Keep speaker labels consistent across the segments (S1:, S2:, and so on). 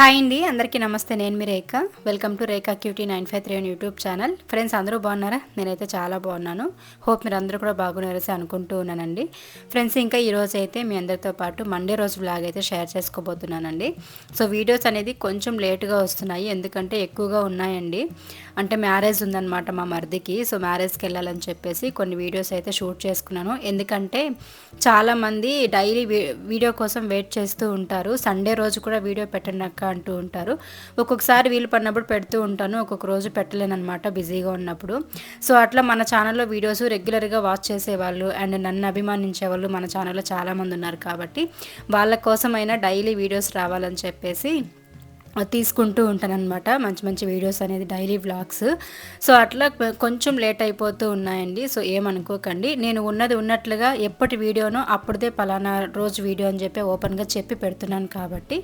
S1: Hi అండి అందరికీ నమస్తే. నేను మీ Rekha. Welcome to Rekha cutie nine five three YouTube channel friends అందరూ బాగున్నారా? నేనైతే చాలా బాగున్నాను. హోప్ మీరు అందరూ కూడా బాగున్నారసి అనుకుంటూ ఉన్నానండి. ఫ్రెండ్స్ ఇంకా ఈరోజు అయితే మీ అందరితో పాటు మండే రోజు బ్లాగ్ అయితే షేర్ చేసుకోబోతున్నానండి. సో వీడియోస్ అనేది కొంచెం లేటుగా వస్తున్నాయి. ఎందుకంటే ఎక్కువగా ఉన్నాయండి. అంటే మ్యారేజ్ ఉందన్నమాట మా మరిదికి. సో మ్యారేజ్కి వెళ్ళాలని చెప్పేసి కొన్ని వీడియోస్ అయితే షూట్ చేసుకున్నాను. ఎందుకంటే చాలామంది డైలీ వీడియో కోసం వెయిట్ చేస్తూ ఉంటారు. సండే రోజు కూడా వీడియో పెట్టినాక అంటూ ఉంటారు. ఒక్కొక్కసారి వీలు పడినప్పుడు పెడుతూ ఉంటాను. ఒక్కొక్క రోజు పెట్టలేనమాట బిజీగా ఉన్నప్పుడు. సో అట్లా మన ఛానల్లో వీడియోస్ రెగ్యులర్గా వాచ్ చేసేవాళ్ళు అండ్ నన్ను అభిమానించే వాళ్ళు మన ఛానల్లో చాలామంది ఉన్నారు కాబట్టి వాళ్ళ కోసమైనా డైలీ వీడియోస్ రావాలని చెప్పేసి తీసుకుంటూ ఉంటానన్నమాట. మంచి మంచి వీడియోస్ అనేది డైలీ వ్లాగ్స్. సో అట్లా కొంచెం లేట్ అయిపోతూ ఉన్నాయండి. సో ఏమనుకోకండి. నేను ఉన్నది ఉన్నట్లుగా ఎప్పటి వీడియోనో అప్పుడే పలానా రోజు వీడియో అని చెప్పి ఓపెన్గా చెప్పి పెడుతున్నాను కాబట్టి.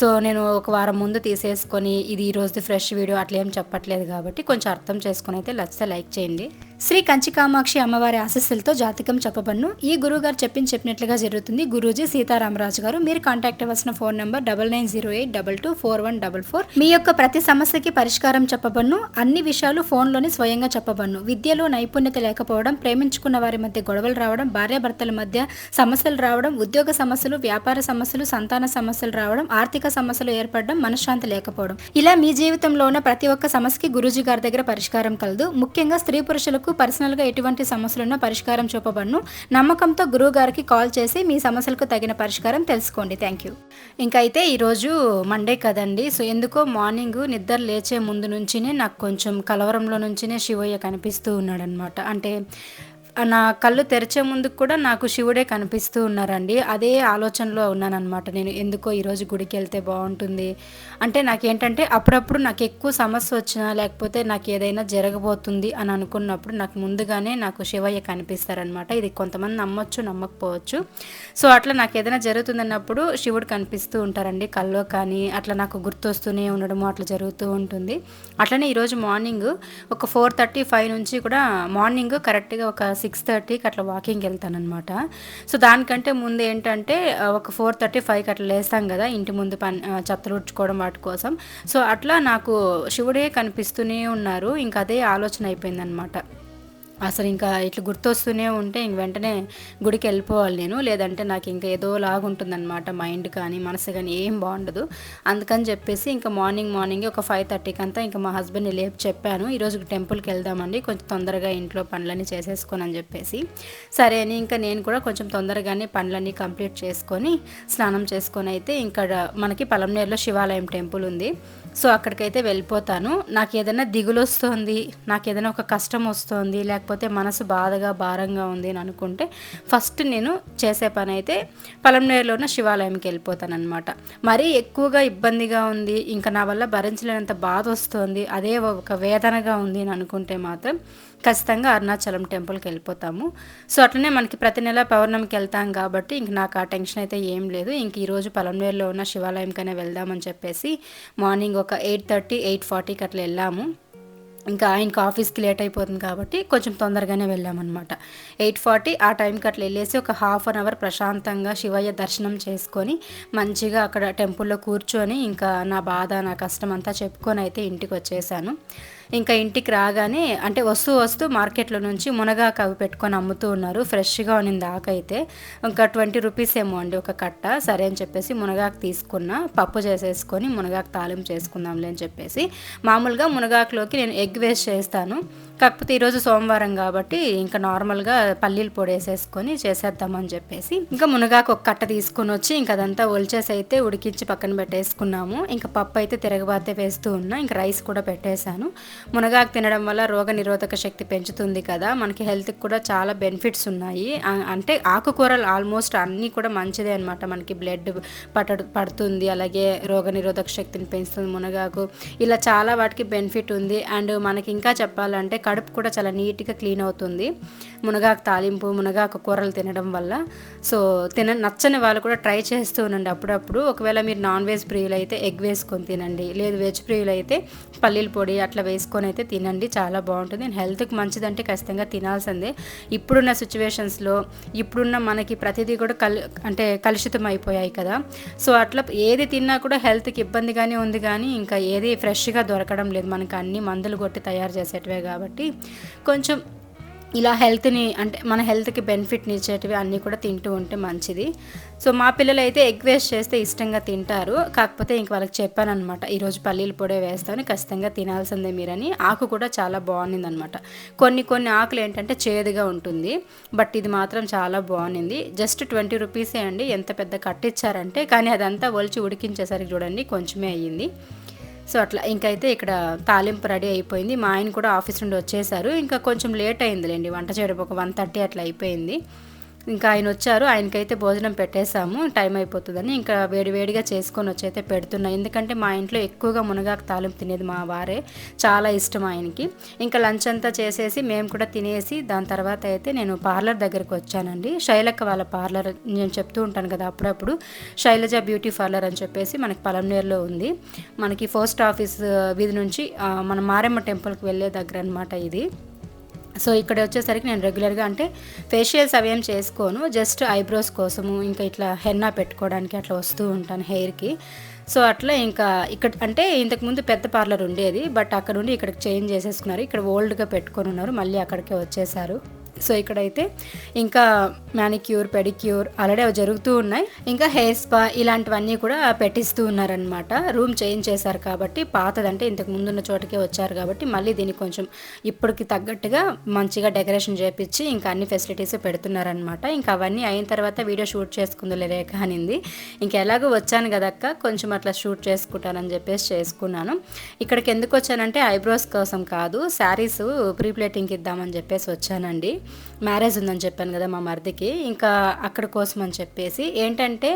S1: సో నేను ఒక వారం ముందు తీసేసుకొని ఇది ఈ రోజు ఫ్రెష్ వీడియో అట్లా ఏం చెప్పట్లేదు కాబట్టి కొంచెం అర్థం చేసుకుని అయితే లచ్చితే లైక్ చేయండి. శ్రీ కంచి కామాక్షి అమ్మవారి ఆశస్సులతో జాతకం చెప్పబడును. ఈ గురువుగారు చెప్పింది చెప్పినట్లుగా జరుగుతుంది. గురూజీ సీతారామరాజు గారు మీరు కాంటాక్ట్ అవ్వాల్సిన phone number double nine zero eight double two four one double four మీ యొక్క ప్రతి సమస్యకి పరిష్కారం చెప్పబడును. అన్ని విషయాలు ఫోన్లోనే స్వయంగా చెప్పబడును. విద్యలో నైపుణ్యత లేకపోవడం ప్రేమించుకున్న వారి మధ్య గొడవలు రావడం భార్యాభర్తల మధ్య సమస్యలు రావడం ఉద్యోగ సమస్యలు వ్యాపార సమస్యలు సంతాన సమస్యలు రావడం ఆర్థిక సమస్యలు ఏర్పడడం మనశ్శాంతి లేకపోవడం. ఇలా మీ జీవితంలో ఉన్న ప్రతి ఒక్క సమస్యకి గురూజీ గారి దగ్గర పరిష్కారం కలదు. ముఖ్యంగా స్త్రీ పురుషులకు పర్సనల్గా ఎటువంటి సమస్యలున్నా పరిష్కారం చూపబడును. నమ్మకంతో గురువు గారికి కాల్ చేసి మీ సమస్యలకు తగిన పరిష్కారం తెలుసుకోండి. థ్యాంక్ యూ ఇంకా అయితే ఈరోజు మండే కదండి. సో ఎందుకో మార్నింగ్ నిద్ర లేచే ముందు నుంచినే నాకు కొంచెం కలవరంలో నుంచినే శివయ్య కనిపిస్తూ ఉన్నాడనమాట అంటే నా కళ్ళు తెరిచే ముందుకు కూడా నాకు శివుడే కనిపిస్తూ ఉన్నారండి. అదే ఆలోచనలో ఉన్నానన్నమాట. నేను ఎందుకో ఈరోజు గుడికి వెళ్తే బాగుంటుంది. అంటే నాకేంటంటే అప్పుడప్పుడు నాకు ఎక్కువ సమస్య వచ్చినా లేకపోతే నాకు ఏదైనా జరగబోతుంది అని అనుకున్నప్పుడు నాకు ముందుగానే నాకు శివయ్య కనిపిస్తారనమాట ఇది కొంతమంది నమ్మొచ్చు నమ్మకపోవచ్చు. సో అట్లా నాకు ఏదైనా జరుగుతుందన్నప్పుడు శివుడు కనిపిస్తూ ఉంటారండి. కల్లో కానీ అట్లా నాకు గుర్తొస్తూనే ఉండడము అట్లా జరుగుతూ ఉంటుంది. అట్లనే ఈరోజు మార్నింగ్ ఒక ఫోర్ థర్టీ ఫైవ్ నుంచి కూడా మార్నింగ్ కరెక్ట్గా ఒక సిక్స్ థర్టీకి అట్లా వాకింగ్ వెళ్తానమాట సో దానికంటే ముందు ఏంటంటే ఒక ఫోర్ థర్టీ ఫైవ్కి అట్లా లేస్తాం కదా ఇంటి ముందు పని చెత్తలు ఉడ్చుకోవడం వాటి కోసం. సో అట్లా నాకు శివుడే కనిపిస్తూనే ఉన్నారు. ఇంకా అదే ఆలోచన అయిపోయిందనమాట అసలు ఇంకా ఇట్లా గుర్తొస్తూనే ఉంటే ఇంక వెంటనే గుడికి వెళ్ళిపోవాలి నేను. లేదంటే నాకు ఇంకా ఏదో లాగుంటుందన్నమాట మైండ్ కానీ మనసు కానీ ఏం బాగుండదు. అందుకని చెప్పేసి ఇంకా మార్నింగ్ మార్నింగ్ ఒక ఫైవ్ థర్టీకి అంతా ఇంకా మా హస్బెండ్ని లేపు చెప్పాను. ఈరోజు టెంపుల్కి వెళ్దామండి కొంచెం తొందరగా ఇంట్లో పనులన్నీ చేసేసుకోనని అని చెప్పేసి. సరే అని ఇంకా నేను కూడా కొంచెం తొందరగానే పనులన్నీ కంప్లీట్ చేసుకొని స్నానం చేసుకొని అయితే ఇంకా మనకి పలంనేరులో శివాలయం టెంపుల్ ఉంది. సో అక్కడికైతే వెళ్ళిపోతాను. నాకు ఏదైనా దిగులు వస్తుంది నాకు ఏదైనా ఒక కష్టం వస్తుంది లేకపోతే మనసు బాధగా భారంగా ఉంది అని అనుకుంటే ఫస్ట్ నేను చేసే పని అయితే పలంనేరులో ఉన్న శివాలయంకి వెళ్ళిపోతాను అనమాట మరీ ఎక్కువగా ఇబ్బందిగా ఉంది ఇంకా నా వల్ల భరించలేనంత బాధ వస్తుంది అదే ఒక వేదనగా ఉంది అని అనుకుంటే మాత్రం ఖచ్చితంగా అరుణాచలం టెంపుల్కి వెళ్ళిపోతాము. సో అట్లనే మనకి ప్రతి నెల పౌర్ణమికి వెళ్తాం కాబట్టి ఇంక నాకు ఆ టెన్షన్ అయితే ఏం లేదు. ఇంక ఈరోజు పలంనేరులో ఉన్న శివాలయంకైనా వెళ్దామని చెప్పేసి మార్నింగ్ ఒక ఎయిట్ థర్టీ ఎయిట్ ఫార్టీకి అట్లా వెళ్ళాము. ఇంకా ఆయనకి ఆఫీస్కి లేట్ అయిపోతుంది కాబట్టి కొంచెం తొందరగానే వెళ్ళామన్నమాట. ఎయిట్ ఫార్టీ ఆ టైంకి అట్లా వెళ్ళేసి ఒక హాఫ్ అన్ అవర్ ప్రశాంతంగా శివయ్య దర్శనం చేసుకొని మంచిగా అక్కడ టెంపుల్లో కూర్చొని ఇంకా నా బాధ నా కష్టం అంతా చెప్పుకొని అయితే ఇంటికి వచ్చేసాను. ఇంకా ఇంటికి రాగానే అంటే వస్తూ వస్తూ మార్కెట్లో నుంచి మునగాకు అవి పెట్టుకొని అమ్ముతూ ఉన్నారు. ఫ్రెష్గా ఉన్నింది ఆకైతే ఇంకా ట్వంటీ రూపీస్ ఏమో అండి ఒక కట్ట. సరే అని చెప్పేసి మునగాకు తీసుకున్న. పప్పు చేసేసుకొని మునగాకు తాలింపు చేసుకుందాంలే అని చెప్పేసి. మామూలుగా మునగాకులోకి నేను ఎగ్ వేస్ట్ చేస్తాను. కాకపోతే ఈరోజు సోమవారం కాబట్టి ఇంకా నార్మల్గా పల్లీలు పొడి వేసేసుకొని చేసేద్దామని చెప్పేసి ఇంకా మునగాకు ఒక కట్ట తీసుకొని వచ్చి ఇంకా అదంతా ఒలిచేసి అయితే ఉడికించి పక్కన పెట్టేసుకున్నాము. ఇంకా పప్పు అయితే తిరగబాతే వేస్తూ ఉన్నా ఇంకా రైస్ కూడా పెట్టేశాను. మునగాకు తినడం వల్ల రోగ నిరోధక శక్తి పెంచుతుంది కదా మనకి హెల్త్కి కూడా చాలా బెనిఫిట్స్ ఉన్నాయి. అంటే ఆకుకూరలు ఆల్మోస్ట్ అన్నీ కూడా మంచిదే అనమాట మనకి బ్లడ్ పట పడుతుంది అలాగే రోగ నిరోధక శక్తిని పెంచుతుంది మునగాకు. ఇలా చాలా వాటికి బెనిఫిట్ ఉంది. అండ్ మనకి ఇంకా చెప్పాలంటే కడుపు కూడా చాలా నీట్గా క్లీన్ అవుతుంది. మునగాకు తాలింపు మునగాకు కూరలు తినడం వల్ల. సో తిన నచ్చని వాళ్ళు కూడా ట్రై చేస్తూ ఉండండి అప్పుడప్పుడు. ఒకవేళ మీరు నాన్ వెజ్ ప్రియులు అయితే ఎగ్ వేసుకొని తినండి. లేదు వెజ్ ప్రియులు అయితే పల్లీల పొడి అట్లా వేసుకొని అయితే తినండి. చాలా బాగుంటుంది. హెల్త్కి మంచిదంటే ఖచ్చితంగా తినాల్సిందే. ఇప్పుడున్న సిచ్యువేషన్స్లో ఇప్పుడున్న మనకి ప్రతిదీ కూడా కల్ అంటే కలుషితం అయిపోయాయి కదా. సో అట్లా ఏది తిన్నా కూడా హెల్త్కి ఇబ్బందిగానే ఉంది కానీ ఇంకా ఏది ఫ్రెష్గా దొరకడం లేదు. మనకు అన్ని మందులు కొట్టి తయారు చేసేటివే కాబట్టి కొంచెం ఇలా హెల్త్ని అంటే మన హెల్త్కి బెనిఫిట్ని ఇచ్చేటివి అన్నీ కూడా తింటూ ఉంటే మంచిది. సో మా పిల్లలు అయితే ఎగ్ వేస్ట్ చేస్తే ఇష్టంగా తింటారు. కాకపోతే ఇంక వాళ్ళకి చెప్పాను అనమాట ఈరోజు పల్లీలు పొడి వేస్తాను ఖచ్చితంగా తినాల్సిందే మీరని. ఆకు కూడా చాలా బాగుంది అనమాట కొన్ని కొన్ని ఆకులు ఏంటంటే చేదుగా ఉంటుంది బట్ ఇది మాత్రం చాలా బాగుంది జస్ట్ ట్వంటీ రూపీసే అండి ఎంత పెద్ద కట్టిచ్చారంటే కానీ అదంతా ఒలిచి ఉడికించేసరికి చూడండి కొంచెమే అయ్యింది. సో అట్లా ఇంకైతే ఇక్కడ తాలింపు రెడీ అయిపోయింది. మా ఆయన కూడా ఆఫీస్ నుండి వచ్చేసారు. ఇంకా కొంచెం లేట్ అయిందిలేండి. వంట చేయడం ఒక వన్ థర్టీ అట్లా అయిపోయింది. ఇంకా ఆయన వచ్చారు ఆయనకైతే భోజనం పెట్టేశాము టైం అయిపోతుందని ఇంకా వేడివేడిగా చేసుకొని వచ్చి అయితే పెడుతున్నా. ఎందుకంటే మా ఇంట్లో ఎక్కువగా మునగాకు తాలింపు తినేది మా వారే చాలా ఇష్టం ఆయనకి. ఇంకా లంచ్ అంతా చేసేసి మేము కూడా తినేసి దాని తర్వాత అయితే నేను పార్లర్ దగ్గరికి వచ్చానండి. శైలక్క వాళ్ళ పార్లర్ నేను చెప్తూ ఉంటాను కదా అప్పుడప్పుడు శైలజ బ్యూటీ పార్లర్ అని చెప్పేసి మనకి పలంనేరులో ఉంది. మనకి పోస్ట్ ఆఫీస్ వీధి నుంచి మన మారెమ్మ టెంపుల్కి వెళ్ళే దగ్గర అనమాట ఇది. సో ఇక్కడ వచ్చేసరికి నేను రెగ్యులర్గా అంటే ఫేషియల్స్ అవేం చేసుకోను. జస్ట్ ఐబ్రోస్ కోసము ఇంకా ఇట్లా హెన్నా పెట్టుకోవడానికి అట్లా వస్తూ ఉంటాను హెయిర్కి సో అట్లా ఇంకా ఇక్కడ అంటే ఇంతకుముందు పెద్ద పార్లర్ ఉండేది బట్ అక్కడ నుండి ఇక్కడికి చేంజ్ చేసేసుకున్నారు. ఇక్కడ ఓల్డ్గా పెట్టుకొని ఉన్నారు మళ్ళీ అక్కడికే వచ్చేసారు. సో ఇక్కడైతే ఇంకా మ్యానిక్యూర్ పెడిక్యూర్ ఆల్రెడీ అవి జరుగుతూ ఉన్నాయి. ఇంకా హెయిర్ స్పా ఇలాంటివన్నీ కూడా పెట్టిస్తూ ఉన్నారనమాట రూమ్ చేంజ్ చేశారు కాబట్టి పాతదంటే ఇంతకు ముందున్న చోటకే వచ్చారు కాబట్టి మళ్ళీ దీనికి కొంచెం ఇప్పటికి తగ్గట్టుగా మంచిగా డెకరేషన్ చేపించి ఇంకా అన్ని ఫెసిలిటీస్ పెడుతున్నారనమాట ఇంకా అవన్నీ అయిన తర్వాత వీడియో షూట్ చేసుకుందో రేఖ అనింది. ఇంకా ఎలాగో వచ్చాను కదక్క కొంచెం అట్లా షూట్ చేసుకుంటానని చెప్పేసి చేసుకున్నాను. ఇక్కడికి ఎందుకు వచ్చానంటే ఐబ్రోస్ కోసం కాదు శారీస్ ప్రీప్లేటింగ్కి ఇద్దామని చెప్పేసి వచ్చానండి. మ్యారేజ్ ఉందని చెప్పాను కదా మా మరిదికి ఇంకా అక్కడ కోసం అని చెప్పేసి ఏంటంటే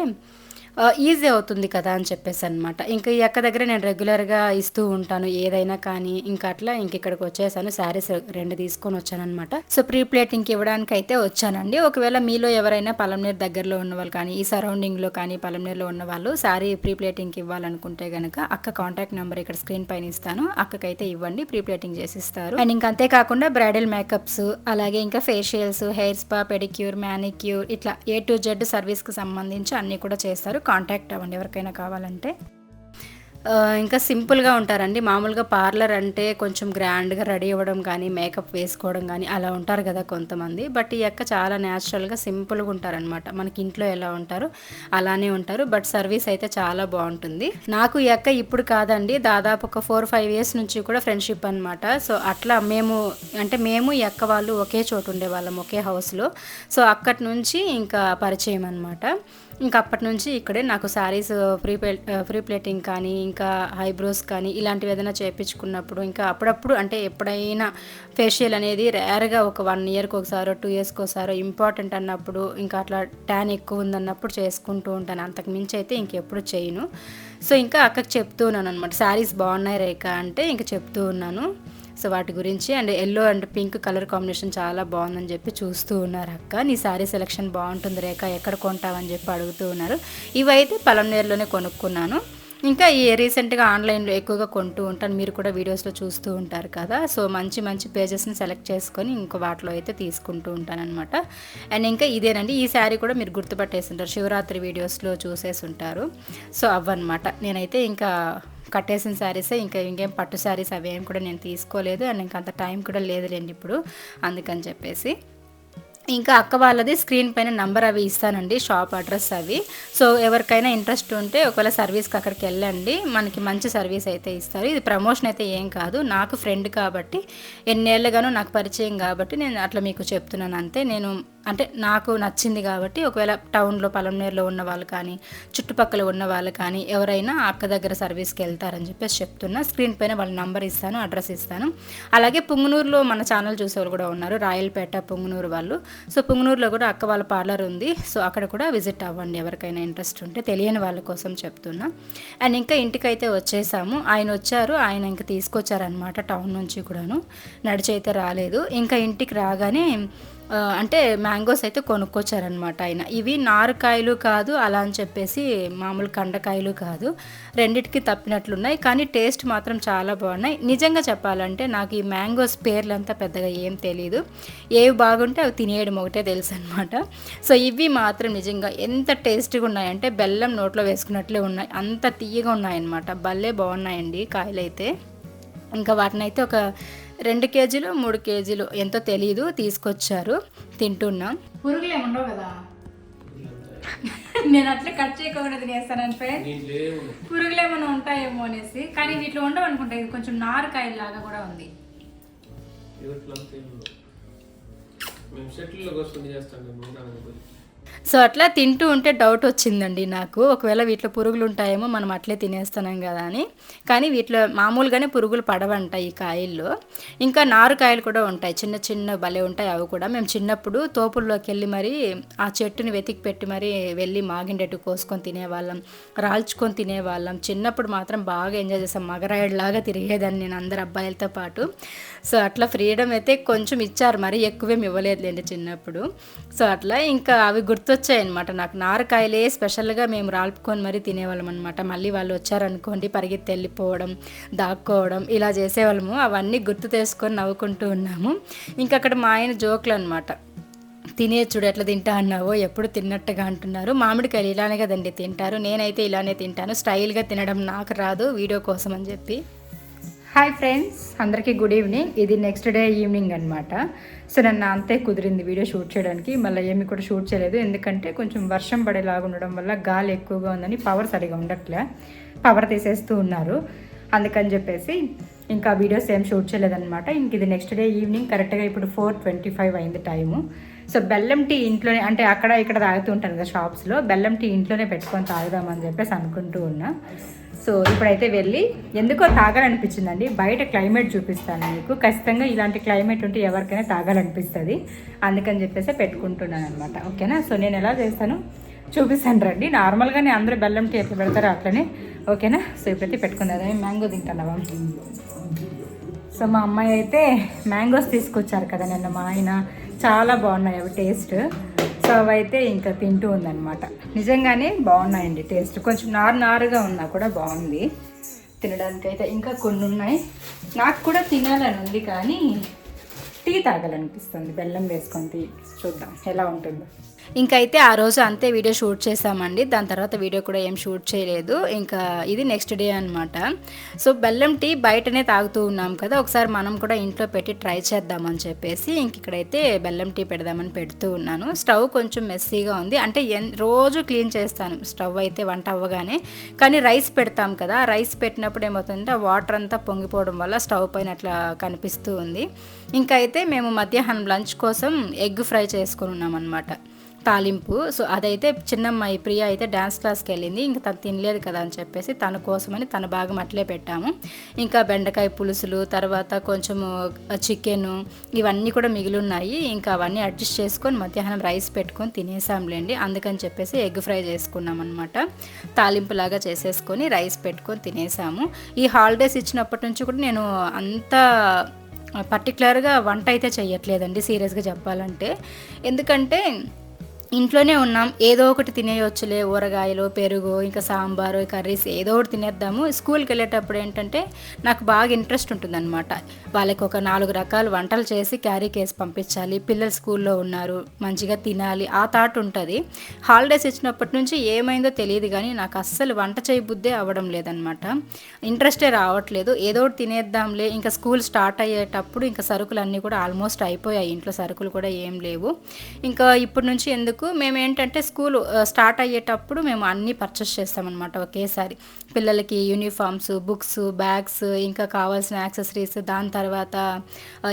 S1: ఈజీ అవుతుంది కదా అని చెప్పేసి అనమాట ఇంకా ఈ అక్క దగ్గర నేను రెగ్యులర్గా ఇస్తూ ఉంటాను ఏదైనా కానీ. ఇంకా అట్లా ఇంక ఇక్కడికి వచ్చేసాను శారీస్ రెండు తీసుకొని వచ్చానమాట సో ప్రీ ప్లేటింగ్కి ఇవ్వడానికి అయితే వచ్చానండి. ఒకవేళ మీలో ఎవరైనా పలంనేరు దగ్గరలో ఉన్న వాళ్ళు కానీ ఈ సరౌండింగ్లో కానీ పలంనేరులో ఉన్న వాళ్ళు శారీ ప్రీ ప్లేటింగ్కి ఇవ్వాలనుకుంటే కనుక అక్క కాంటాక్ట్ నెంబర్ ఇక్కడ స్క్రీన్ పైన ఇస్తాను. అక్కకైతే ఇవ్వండి ప్రీ ప్లేటింగ్ చేసిస్తారు. అండ్ ఇంకా అంతేకాకుండా బ్రైడల్ మేకప్స్ అలాగే ఇంకా facials hair spa pedicure manicure ఇట్లా ఏ టు జెడ్ సర్వీస్కి సంబంధించి అన్నీ కూడా చేస్తారు. కాంటాక్ట్ అవ్వండి ఎవరికైనా కావాలంటే. ఇంకా సింపుల్గా ఉంటారండి. మామూలుగా పార్లర్ అంటే కొంచెం గ్రాండ్గా రెడీ అవ్వడం కానీ మేకప్ వేసుకోవడం కానీ అలా ఉంటారు కదా కొంతమంది. బట్ ఈ అక్క చాలా న్యాచురల్గా సింపుల్గా ఉంటారనమాట మనకి ఇంట్లో ఎలా ఉంటారో అలానే ఉంటారు. బట్ సర్వీస్ అయితే చాలా బాగుంటుంది. నాకు ఈ అక్క ఇప్పుడు కాదండి. దాదాపు ఒక ఫోర్ ఫైవ్ ఇయర్స్ నుంచి కూడా ఫ్రెండ్షిప్ అనమాట సో అట్లా మేము అంటే మేము ఈ అక్క వాళ్ళు ఒకే చోటు ఉండేవాళ్ళం ఒకే హౌస్లో. సో అక్కడి నుంచి ఇంకా పరిచయం అనమాట ఇంకా అప్పటి నుంచి ఇక్కడే నాకు saris uh, free free uh, plating కానీ ఇంకా ఐబ్రోస్ కానీ ఇలాంటివి ఏదైనా చేయించుకున్నప్పుడు ఇంకా అప్పుడప్పుడు అంటే ఎప్పుడైనా ఫేషియల్ అనేది రేర్గా ఒక వన్ ఇయర్కి ఒకసారో టూ ఇయర్స్కి ఒకసారో ఇంపార్టెంట్ అన్నప్పుడు ఇంకా అట్లా ట్యాన్ ఎక్కువ ఉందన్నప్పుడు చేసుకుంటూ ఉంటాను. అంతకు మించి అయితే ఇంకెప్పుడు చేయను. సో ఇంకా అక్కకి చెప్తూ ఉన్నాను అనమాట శారీస్ బాగున్నాయి రేఖ అంటే ఇంకా చెప్తూ ఉన్నాను. సో వాటి గురించి and yellow and pink colour combination చాలా బాగుందని చెప్పి చూస్తూ ఉన్నారు అక్క. నీ శారీ సెలెక్షన్ బాగుంటుంది రేఖ ఎక్కడ కొంటావని చెప్పి అడుగుతూ ఉన్నారు. ఇవైతే పలంనేరులోనే కొనుక్కున్నాను. ఇంకా ఈ రీసెంట్గా ఆన్లైన్లో ఎక్కువగా కొంటూ ఉంటాను. మీరు కూడా వీడియోస్లో చూస్తూ ఉంటారు కదా. సో మంచి మంచి పేజెస్ని సెలెక్ట్ చేసుకొని ఇంకో వాటిలో అయితే తీసుకుంటూ ఉంటానన్నమాట. అండ్ ఇంకా ఇదేనండి. ఈ శారీ కూడా మీరు గుర్తుపట్టేసి ఉంటారు. శివరాత్రి వీడియోస్లో చూసేసి ఉంటారు. సో అవన్నమాట నేనైతే ఇంకా కట్టేసిన శారీసే ఇంకా ఇంకేం పట్టు శారీస్ అవేం కూడా నేను తీసుకోలేదు అండ్ ఇంకా అంత టైం కూడా లేదులేండి ఇప్పుడు అందుకని చెప్పేసి. ఇంకా అక్క వాళ్ళది స్క్రీన్ పైన నంబర్ అవి ఇస్తానండి షాప్ అడ్రస్ అవి. సో ఎవరికైనా ఇంట్రెస్ట్ ఉంటే ఒకవేళ సర్వీస్కి అక్కడికి వెళ్ళండి మనకి మంచి సర్వీస్ అయితే ఇస్తారు. ఇది ప్రమోషన్ అయితే ఏం కాదు నాకు ఫ్రెండ్ కాబట్టి ఎన్నేళ్ళుగానో నాకు పరిచయం కాబట్టి నేను అట్లా మీకు చెప్తున్నాను అంతే. నేను అంటే నాకు నచ్చింది కాబట్టి ఒకవేళ టౌన్లో పలంనేరులో ఉన్న వాళ్ళు కానీ చుట్టుపక్కల ఉన్న వాళ్ళు కానీ ఎవరైనా అక్క దగ్గర సర్వీస్కి వెళ్తారని చెప్పేసి చెప్తున్నా. స్క్రీన్ పైన వాళ్ళ నంబర్ ఇస్తాను అడ్రస్ ఇస్తాను. అలాగే పుంగనూరులో మన ఛానల్ చూసేవాళ్ళు కూడా ఉన్నారు రాయలపేట పుంగనూరు వాళ్ళు. సో పుంగనూరులో కూడా అక్క వాళ్ళ పార్లర్ ఉంది. సో అక్కడ కూడా విజిట్ అవ్వండి ఎవరికైనా ఇంట్రెస్ట్ ఉంటే. తెలియని వాళ్ళ కోసం చెప్తున్నా. అండ్ ఇంకా ఇంటికైతే వచ్చేసాము. ఆయన వచ్చారు. ఆయన ఇంకా తీసుకొచ్చారనమాట టౌన్ నుంచి కూడాను. నడిచి అయితే రాలేదు. ఇంకా ఇంటికి రాగానే అంటే మ్యాంగోస్ అయితే కొనుక్కొచ్చారనమాట ఆయన. ఇవి నారుకాయలు కాదు అలా అని చెప్పేసి మామూలు కండకాయలు కాదు. రెండిటికి తప్పినట్లున్నాయి కానీ టేస్ట్ మాత్రం చాలా బాగున్నాయి. నిజంగా చెప్పాలంటే నాకు ఈ మ్యాంగోస్ పేర్లంతా పెద్దగా ఏం తెలియదు ఏవి బాగుంటే అవి తినేయడం ఒకటే తెలుసు అనమాట సో ఇవి మాత్రం నిజంగా ఎంత టేస్ట్గా ఉన్నాయంటే బెల్లం నోట్లో వేసుకున్నట్లే ఉన్నాయి. అంత తీయగా ఉన్నాయన్నమాట. భలే బాగున్నాయండి కాయలైతే. ఇంకా వాటిని అయితే ఒక రెండు కేజీలు మూడు కేజీలు ఎంతో తెలియదు తీసుకొచ్చారు. తింటున్నాం. పురుగులు ఏముండవు కదా? నేను అట్లా కట్ చేయకుండా తినేస్తాను ఫ్రెండ్ పురుగులు ఏమైనా ఉంటాయేమో అనేసి. కానీ వీటిలో ఉండవు అనుకుంటా. ఇది కొంచెం నారుకాయ లాగా కూడా ఉంది.
S2: మేము చేస్తాం.
S1: సో అట్లా తింటూ ఉంటే డౌట్ వచ్చిందండి నాకు. ఒకవేళ వీటిలో పురుగులు ఉంటాయేమో మనం అట్లే తినేస్తున్నాం కదా అని. కానీ వీటిలో మామూలుగానే పురుగులు పడవంట ఈ కాయల్లో. ఇంకా నారు కాయలు కూడా ఉంటాయి. చిన్న చిన్న భలే ఉంటాయి అవి కూడా. మేము చిన్నప్పుడు తోపుల్లోకి వెళ్ళి మరి ఆ చెట్టుని వెతికి పెట్టి మరి వెళ్ళి మాగిండెట్టు కోసుకొని తినేవాళ్ళం. రాల్చుకొని తినేవాళ్ళం. చిన్నప్పుడు మాత్రం బాగా ఎంజాయ్ చేసాం. మగరాయుడులాగా తిరిగేదాన్ని నేను అందరు అబ్బాయిలతో పాటు. సో అట్లా ఫ్రీడమ్ అయితే కొంచెం ఇచ్చారు. మరి ఎక్కువేం ఇవ్వలేదులేండి చిన్నప్పుడు. సో అట్లా ఇంకా అవి గుర్తు అనమాట నాకు నారకాయలే స్పెషల్గా మేము రాల్పుకొని మరీ తినేవాళ్ళం అనమాట మళ్ళీ వాళ్ళు వచ్చారనుకోండి పరిగెత్తి వెళ్ళిపోవడం దాక్కోవడం ఇలా చేసేవాళ్ళము. అవన్నీ గుర్తు తెచ్చుకొని నవ్వుకుంటూ ఉన్నాము. ఇంకా అక్కడ మా ఆయన జోకులు అనమాట తినే చూడు ఎట్లా తింటా అన్నావో ఎప్పుడు తిన్నట్టుగా అంటున్నారు. మామిడికాయలు ఇలానే కదండి తింటారు. నేనైతే ఇలానే తింటాను. స్టైల్గా తినడం నాకు రాదు. వీడియో కోసం అని చెప్పి హాయ్ ఫ్రెండ్స్ అందరికీ గుడ్ ఈవినింగ్ ఇది నెక్స్ట్ డే ఈవినింగ్ అనమాట సో నన్ను అంతే కుదిరింది వీడియో షూట్ చేయడానికి. మళ్ళీ ఏమి కూడా షూట్ చేయలేదు. ఎందుకంటే కొంచెం వర్షం పడేలాగా ఉండడం వల్ల గాలి ఎక్కువగా ఉందని పవర్ సరిగా ఉండట్లే. పవర్ తీసేస్తూ ఉన్నారు. అందుకని చెప్పేసి ఇంకా వీడియోస్ ఏం షూట్ చేయలేదన్నమాట. ఇంక ఇది నెక్స్ట్ డే ఈవినింగ్ కరెక్ట్గా ఇప్పుడు ఫోర్ ట్వంటీ ఫైవ్ అయింది టైము సో బెల్లం టీ ఇంట్లోనే అంటే అక్కడ ఇక్కడ తాగుతూ ఉంటాను కదా షాప్స్లో బెల్లం టీ ఇంట్లోనే పెట్టుకొని తాగుదామని చెప్పేసి అనుకుంటూ ఉన్నా. సో ఇప్పుడైతే వెళ్ళి ఎందుకో తాగాలనిపించిందండి. బయట క్లైమేట్ చూపిస్తాను మీకు. ఖచ్చితంగా ఇలాంటి క్లైమేట్ ఉంటే ఎవరికైనా తాగాలనిపిస్తుంది. అందుకని చెప్పేసి పెట్టుకుంటున్నాను అనమాట ఓకేనా? సో నేను ఎలా చేస్తాను? చూపిస్తాను రండి. నార్మల్గానే అందరూ బెల్లం టీ ఎట్లా పెడతారో అట్లనే. ఓకేనా? సో ఇప్పుడైతే పెట్టుకుందా మ్యాంగో తింటున్నావా సో మా అమ్మాయి అయితే మ్యాంగోస్ తీసుకొచ్చారు కదా నిన్న. మా ఆయన చాలా బాగున్నాయి అవి టేస్ట్. సర్వ్ అయితే ఇంకా తింటూ ఉందన్నమాట. నిజంగానే బాగున్నాయండి టేస్ట్. కొంచెం నారు నారుగా ఉన్నా కూడా బాగుంది. తినడానికి అయితే ఇంకా కొన్ని ఉన్నాయి నాకు కూడా తినాలని ఉంది కానీ టీ తాగాలనిపిస్తుంది. బెల్లం వేసుకొని టీ చూద్దాం. ఎలా ఉంటుందో. ఇంకైతే ఆ రోజు అంతే వీడియో షూట్ చేసామండి. దాని తర్వాత వీడియో కూడా ఏం షూట్ చేయలేదు. ఇంకా ఇది నెక్స్ట్ డే అనమాట సో బెల్లం టీ బయటనే తాగుతూ ఉన్నాం కదా. ఒకసారి మనం కూడా ఇంట్లో పెట్టి ట్రై చేద్దామని చెప్పేసి ఇంక ఇక్కడైతే బెల్లం టీ పెడదామని పెడుతూ ఉన్నాను. స్టవ్ కొంచెం మెస్సీగా ఉంది. అంటే ఎన్ రోజు క్లీన్ చేస్తాను. స్టవ్ అయితే వంట అవ్వగానే. కానీ రైస్ పెడతాం కదా. రైస్ పెట్టినప్పుడు ఏమవుతుందంటే వాటర్ అంతా పొంగిపోవడం వల్ల స్టవ్ పైన అట్లా కనిపిస్తూ ఉంది. ఇంకా అయితే మేము మధ్యాహ్నం లంచ్ కోసం ఎగ్ ఫ్రై చేసుకుని ఉన్నాం అనమాట తాలింపు. సో అదైతే చిన్నమ్మాయి ప్రియ అయితే డ్యాన్స్ క్లాస్కి వెళ్ళింది. ఇంకా తను తినలేదు కదా అని చెప్పేసి తన కోసమని తన భాగం అట్లే పెట్టాము. ఇంకా బెండకాయ పులుసులు తర్వాత కొంచెము చికెను ఇవన్నీ కూడా మిగిలి ఉన్నాయి ఇంకా అవన్నీ అడ్జస్ట్ చేసుకొని మధ్యాహ్నం రైస్ పెట్టుకొని తినేసాంలేండి. అందుకని చెప్పేసి ఎగ్ ఫ్రై చేసుకున్నాం అనమాట తాలింపు లాగా చేసేసుకొని రైస్ పెట్టుకొని తినేసాము. ఈ హాలిడేస్ ఇచ్చినప్పటి నుంచి కూడా నేను అంతా పర్టికులర్గా వంట అయితే చేయట్లేదండి సీరియస్గా చెప్పాలంటే. ఎందుకంటే ఇంట్లోనే ఉన్నాం. ఏదో ఒకటి తినేయొచ్చులే. ఊరగాయలు పెరుగు ఇంకా సాంబారు కర్రీస్ ఏదో ఒకటి తినేద్దాము. స్కూల్కి వెళ్ళేటప్పుడు ఏంటంటే నాకు బాగా ఇంట్రెస్ట్ ఉంటుందన్నమాట. వాళ్ళకి ఒక నాలుగు రకాల వంటలు చేసి క్యారీ కేసి పంపించాలి. పిల్లలు స్కూల్లో ఉన్నారు. మంచిగా తినాలి. ఆ థాట్ ఉంటుంది. హాలిడేస్ ఇచ్చినప్పటి నుంచి ఏమైందో తెలియదు కానీ నాకు అస్సలు వంట చేయబుద్దే అవ్వడం లేదనమాట ఇంట్రెస్టే రావట్లేదు. ఏదో ఒకటి తినేద్దాంలే. ఇంకా స్కూల్ స్టార్ట్ అయ్యేటప్పుడు ఇంకా సరుకులు అన్నీ కూడా ఆల్మోస్ట్ అయిపోయాయి. ఇంట్లో సరుకులు కూడా ఏం లేవు. ఇంకా ఇప్పటి నుంచి ఎందుకు మేము ఏంటంటే స్కూల్ స్టార్ట్ అయ్యేటప్పుడు మేము అన్నీ పర్చేస్ చేస్తామన్నమాట ఒకేసారి. పిల్లలకి యూనిఫామ్స్ బుక్స్ బ్యాగ్స్ ఇంకా కావాల్సిన యాక్సెసరీస్ దాని తర్వాత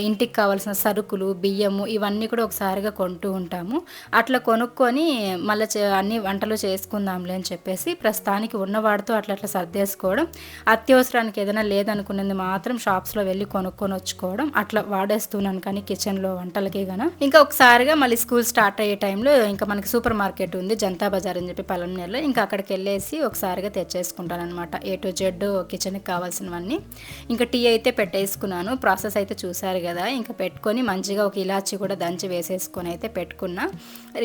S1: ఇంటికి కావాల్సిన సరుకులు బియ్యము ఇవన్నీ కూడా ఒకసారిగా కొంటూ ఉంటాము. అట్లా కొనుక్కొని మళ్ళీ అన్ని వంటలు చేసుకుందాంలే అని చెప్పేసి ప్రస్తుతానికి ఉన్నవాడితో అట్లా అట్లా సర్దేసుకోవడం అత్యవసరానికి ఏదైనా లేదనుకున్నది మాత్రం షాప్స్లో వెళ్ళి కొనుక్కొని వచ్చుకోవడం అట్లా వాడేస్తున్నాను కానీ కిచెన్లో వంటలకి గన. ఇంకా ఒకసారిగా మళ్ళీ స్కూల్ స్టార్ట్ అయ్యే టైంలో ఇంకా మనకి సూపర్ మార్కెట్ ఉంది జనతా బజార్ అని చెప్పి పలంనేరులో ఇంకా అక్కడికి వెళ్ళేసి ఒకసారిగా తెచ్చేసుకుంటాను అనమాట ఏ టు జెడ్ కిచెన్కి కావాల్సినవన్నీ. ఇంకా టీ అయితే పెట్టేసుకున్నాను. ప్రాసెస్ అయితే చూశారు కదా. ఇంకా పెట్టుకొని మంచిగా ఒక ఇలాచి కూడా దంచి వేసేసుకొని అయితే పెట్టుకున్నా.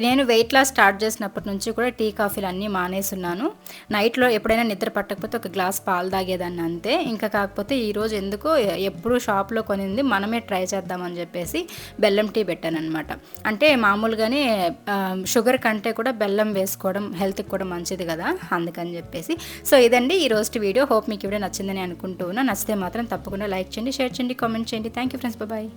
S1: నేను వెయిట్ లాస్ స్టార్ట్ చేసినప్పటి నుంచి కూడా టీ కాఫీలు అన్నీ మానేసున్నాను. నైట్లో ఎప్పుడైనా నిద్ర పట్టకపోతే ఒక గ్లాస్ పాలు తాగేదాన్ని అంతే. ఇంకా కాకపోతే ఈరోజు ఎందుకో ఎప్పుడు షాప్లో కొనింది మనమే ట్రై చేద్దామని చెప్పేసి బెల్లం టీ పెట్టాను అనమాట అంటే మామూలుగానే Um, షుగర్ కంటే కూడా బెల్లం వేసుకోవడం హెల్త్కి కూడా మంచిది కదా అందుకని చెప్పేసి. సో ఇదండి ఈ రోజు వీడియో. హోప్ మీకు వీడియో నచ్చిందని అనుకుంటూ నచ్చితే మాత్రం తప్పకుండా లైక్ చేయండి షేర్ చేయండి కామెంట్ చేయండి. Thank you friends bye